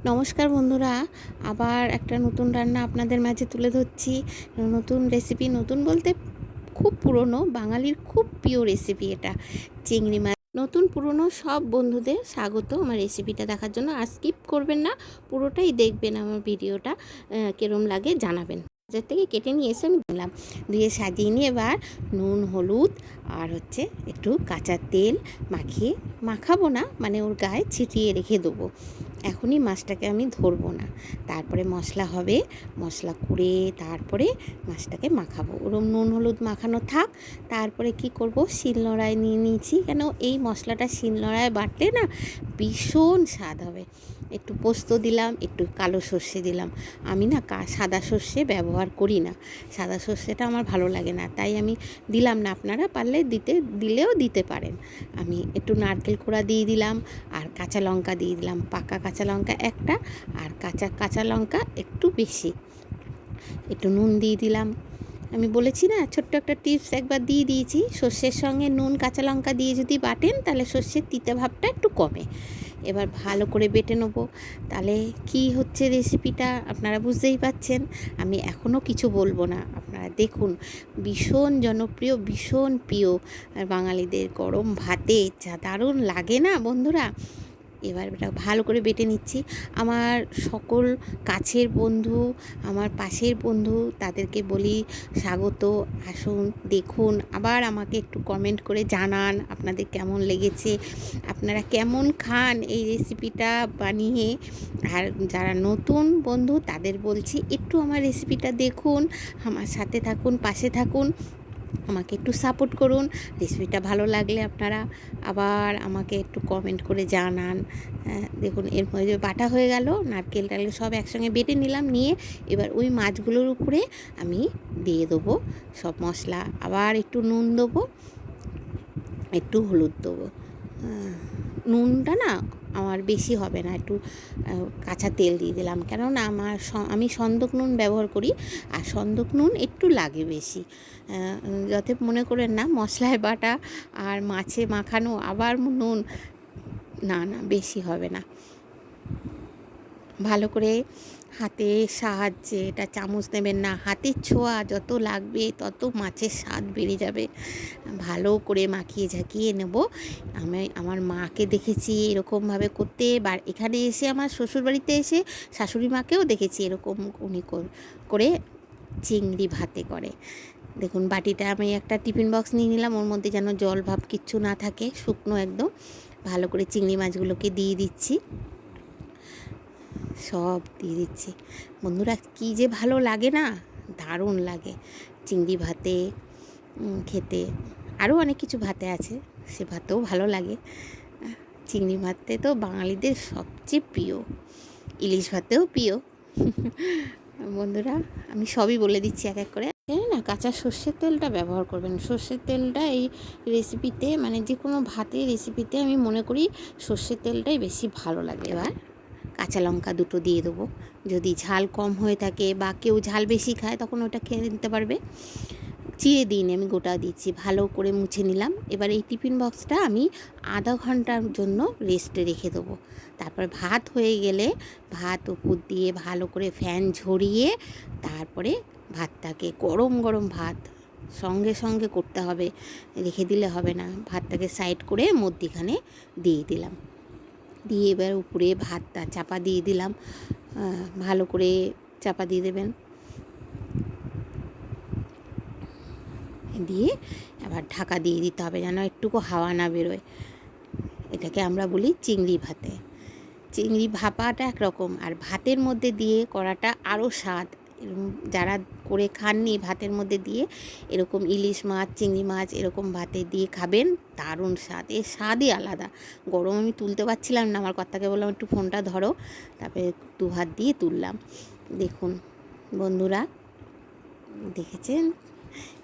নমস্কার বন্ধুরা, আবার একটা নতুন রান্না আপনাদের মাঝে তুলে ধরছি। নতুন রেসিপি নতুন বলতে খুব পুরনো, বাঙালির খুব প্রিয় রেসিপি এটা, চিংড়ি মাছ। নতুন পুরনো সব বন্ধুদের স্বাগত আমার রেসিপিটা দেখার জন্য। আর স্কিপ করবেন না, পুরোটাই দেখবেন আমার ভিডিওটা কিরম লাগে জানাবেন। বাজার থেকে কেটে নিয়ে এসে আমি দিলাম দিয়ে সাজিয়ে নিয়ে এবার নুন, হলুদ আর হচ্ছে একটু কাঁচা তেল মাখিয়ে মাখাবো না মানে ওর গায়ে ছিটিয়ে রেখে দেবো। এখনই মাছটাকে আমি ধরবো না। তারপরে মশলা হবে, মশলা করে তারপরে মাছটাকে মাখাবো। ওরম নুন হলুদ মাখানো থাক, তারপরে কি করব? শিলনোড়ায় নিয়ে নিয়েছি। কেন এই মশলাটা শিলনোড়ায় বাটলে না ভীষণ স্বাদ হবে। একটু পোস্ত দিলাম, একটু কালো সর্ষে দিলাম। আমি না সাদা সর্ষে ব্যবহার করি না। সাদা সর্ষেটা আমার ভালো লাগে না, তাই আমি দিলাম না। আপনারা পারলে দিতে, দিলেও দিতে পারেন। আমি একটু নারকেল কোড়া দিয়ে দিলাম, আর কাঁচা লঙ্কা দিয়ে দিলাম। পাকা কাঁচা লঙ্কা একটা, আর কাঁচা কাঁচা লঙ্কা একটু বেশি। একটু নুন দিয়ে দিলাম। আমি বলেছি না, ছোট্ট একটা টিপস একবার দিয়ে দিয়েছি। সর্ষের সঙ্গে নুন, কাঁচা লঙ্কা দিয়ে যদি বাটেন, তাহলে সর্ষের তিতে ভাবটা একটু কমে। এবার ভালো করে বেটে নেব। তাহলে কি হচ্ছে রেসিপিটা আপনারা বুঝতেই পাচ্ছেন। আমি এখনও কিছু বলব না। আপনারা দেখুন, ভীষণ জনপ্রিয়, ভীষণ প্রিয় বাঙালিদের গরম ভাতে যা দারুণ লাগে না বন্ধুরা? এবার এটা ভালো করে বেটে নিচ্ছি। আমার সকল কাছের বন্ধু, আমার পাশের বন্ধু, তাদেরকে বলি স্বাগত, আসুন, দেখুন, আবার আমাকে একটু কমেন্ট করে জানান আপনাদের কেমন লেগেছে, আপনারা কেমন খান এই রেসিপিটা বানিয়ে। আর যারা নতুন বন্ধু, তাদের বলছি, একটু আমার রেসিপিটা দেখুন, আমার সাথে থাকুন, পাশে থাকুন। আমাকে একটু সাপোর্ট করুন। রেসিপিটা ভালো লাগলে আপনারা আবার আমাকে একটু কমেন্ট করে জানান। হ্যাঁ, দেখুন এর মধ্যে বাটা হয়ে গেল নারকেল টারকেল সব একসঙ্গে বেটে নিলাম নিয়ে এবার ওই মাছগুলোর উপরে আমি দিয়ে দেবো সব মশলা। আবার একটু নুন দেবো একটু হলুদ দেবো। হ্যাঁ, নুনটা না আমার বেশি হবে না, একটু কাঁচা তেল দিয়ে দিলাম। কেননা আমার আমি সন্দক নুন ব্যবহার করি, আর সন্দক নুন একটু লাগে বেশি। যাতে মনে করেন না মশলায় বাটা আর মাছে মাখানো আবার নুন, না না, বেশি হবে না। ভালো করে হাতের সাহায্যে, এটা চামচ নেবেন না। হাতের ছোঁয়া যত লাগবে, তত মাছের স্বাদ বেড়ে যাবে। ভালো করে মাখিয়ে ঝাঁকিয়ে নেব। আমি, আমার মাকে দেখেছি এরকমভাবে করতে। বা এখানে এসে, আমার শ্বশুরবাড়িতে এসে শাশুড়ি মাকেও দেখেছি এরকম উনি করে চিংড়ি ভাতে করে। দেখুন, বাটিটা আমি একটা টিফিন বক্স নিয়ে নিলাম। ওর মধ্যে যেন জল ভাব কিচ্ছু না থাকে, শুকনো একদম। ভালো করে চিংড়ি মাছগুলোকে দিয়ে দিচ্ছি। সব দিয়ে দিচ্ছি। বন্ধুরা, কী যে ভালো লাগে না? দারুণ লাগে। চিংড়ি ভাতে খেতে। আরও অনেক কিছু ভাতে আছে, সে ভাতেও ভালো লাগে। চিংড়ি ভাতে তো বাঙালিদের সবচেয়ে প্রিয়। ইলিশ ভাতেও প্রিয়। বন্ধুরা, আমি সবই বলে দিচ্ছি এক এক করে। না, কাঁচা সর্ষের তেলটা ব্যবহার করবেন। সর্ষের তেলটা এই রেসিপিতে মানে যে কোনো ভাতের রেসিপিতে আমি মনে করি সর্ষের তেলটাই বেশি ভালো লাগে। এবার কাঁচা লঙ্কা দুটো দিয়ে দেবো। যদি ঝাল কম হয়ে থাকে বা কেউ ঝাল বেশি খায়, তখন ওটা খেয়ে নিতে পারবে। চিড়ে দিন আমি, গোটা দিচ্ছি। ভালো করে মুছে নিলাম। এবার এই টিফিন বক্সটা আমি আধা ঘণ্টার জন্য রেস্টে রেখে দেবো। তারপর ভাত হয়ে গেলে ভাত উপর দিয়ে ভালো করে ফ্যান ঝরিয়ে তারপরে ভাতটাকে গরম গরম ভাত সঙ্গে সঙ্গে করতে হবে। রেখে দিলে হবে না। ভাতটাকে সাইড করে মধ্যিখানে দিয়ে দিলাম। দিয়ে এবার উপরে ভাতটা চাপা দিয়ে দিলাম। ভালো করে চাপা দিয়ে দেবেন। দিয়ে আবার ঢাকা দিয়ে দিতে হবে যেন একটুকু হাওয়া না বেরোয়। এটাকে আমরা বলি চিংড়ি ভাতে। চিংড়ি ভাপাটা একরকম আর ভাতের মধ্যে দিয়ে করাটা আরও স্বাদ। যারা করে খাননি ভাতের মধ্যে দিয়ে এরকম ইলিশ মাছ, চিংড়ি মাছ এরকম ভাতে দিয়ে খাবেন, দারুণ স্বাদ। এর স্বাদই আলাদা। গরম আমি তুলতে পারছিলাম না, আমার কর্তাকে বললাম, একটু ফোনটা ধরো। তারপরে দু হাত দিয়ে তুললাম। দেখুন বন্ধুরা, দেখেছেন?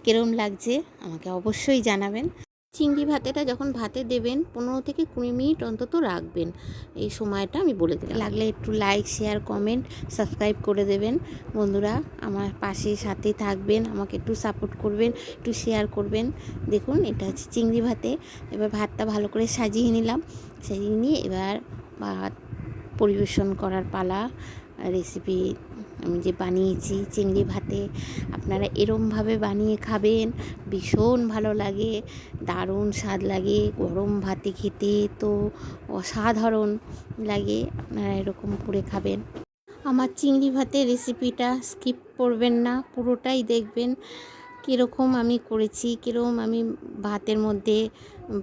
কিরম লাগছে? আমাকে অবশ্যই জানাবেন। চিংড়ি ভাতেটা যখন ভাতে দেবেন, পনেরো থেকে কুড়ি মিনিট অন্তত রাখবেন। এই সময়টা আমি বলে দিলাম। লাগলে একটু লাইক শেয়ার কমেন্ট সাবস্ক্রাইব করে দেবেন। বন্ধুরা, আমার পাশে সাথে থাকবেন, আমাকে একটু সাপোর্ট করবেন, একটু শেয়ার করবেন। দেখুন, এটা হচ্ছে চিংড়ি ভাতে। এবার ভাতটা ভালো করে সাজিয়ে নিলাম। সাজিয়ে নিয়ে এবার ভাত পরিবেশন করার পালা রেসিপি আমি যে বানিয়েছি চিংড়ি ভাতে, আপনারা এরমভাবে বানিয়ে খাবেন। ভীষণ ভালো লাগে, দারুণ স্বাদ লাগে, গরম ভাতে খেতে তো অসাধারণ লাগে, আপনারা এরকম করে খাবেন। আমার চিংড়ি ভাতের রেসিপিটা স্কিপ করবেন না, পুরোটাই দেখবেন কীরকম আমি করেছি, কীরকম আমি ভাতের মধ্যে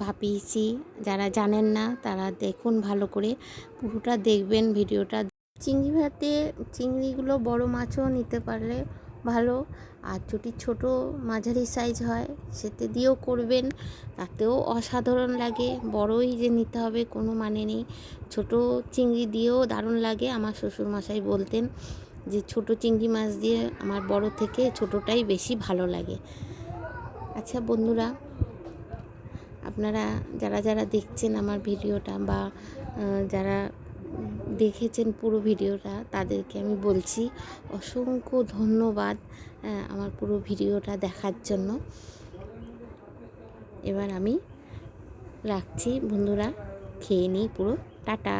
ভাপিয়েছি। যারা জানেন না, তারা দেখুন ভালো করে, পুরোটা দেখবেন, ভিডিওটা চিংড়ি ভাতে চিংড়িগুলো বড় মাছও নিতে পারলে ভালো। আর যদি ছোট মাঝারি সাইজ হয়, সেতে দিয়েও করবেন। তাতেও অসাধারণ লাগে। বড়ই যে নিতে হবে কোনো মানে নেই। ছোট চিংড়ি দিয়েও দারুণ লাগে, আমার শ্বশুরমশাই বলতেন যে ছোট চিংড়ি মাছ দিয়ে আমার বড় থেকে ছোটটাই বেশি ভালো লাগে। আচ্ছা বন্ধুরা, আপনারা যারা যারা দেখছেন আমার ভিডিওটা বা যারা দেখেছেন পুরো ভিডিওটা, তাদেরকে আমি বলছি অসংখ্য ধন্যবাদ আমার পুরো ভিডিওটা দেখার জন্য। এবার আমি রাখছি, বন্ধুরা, খেয়ে নিই পুরো। টাটা।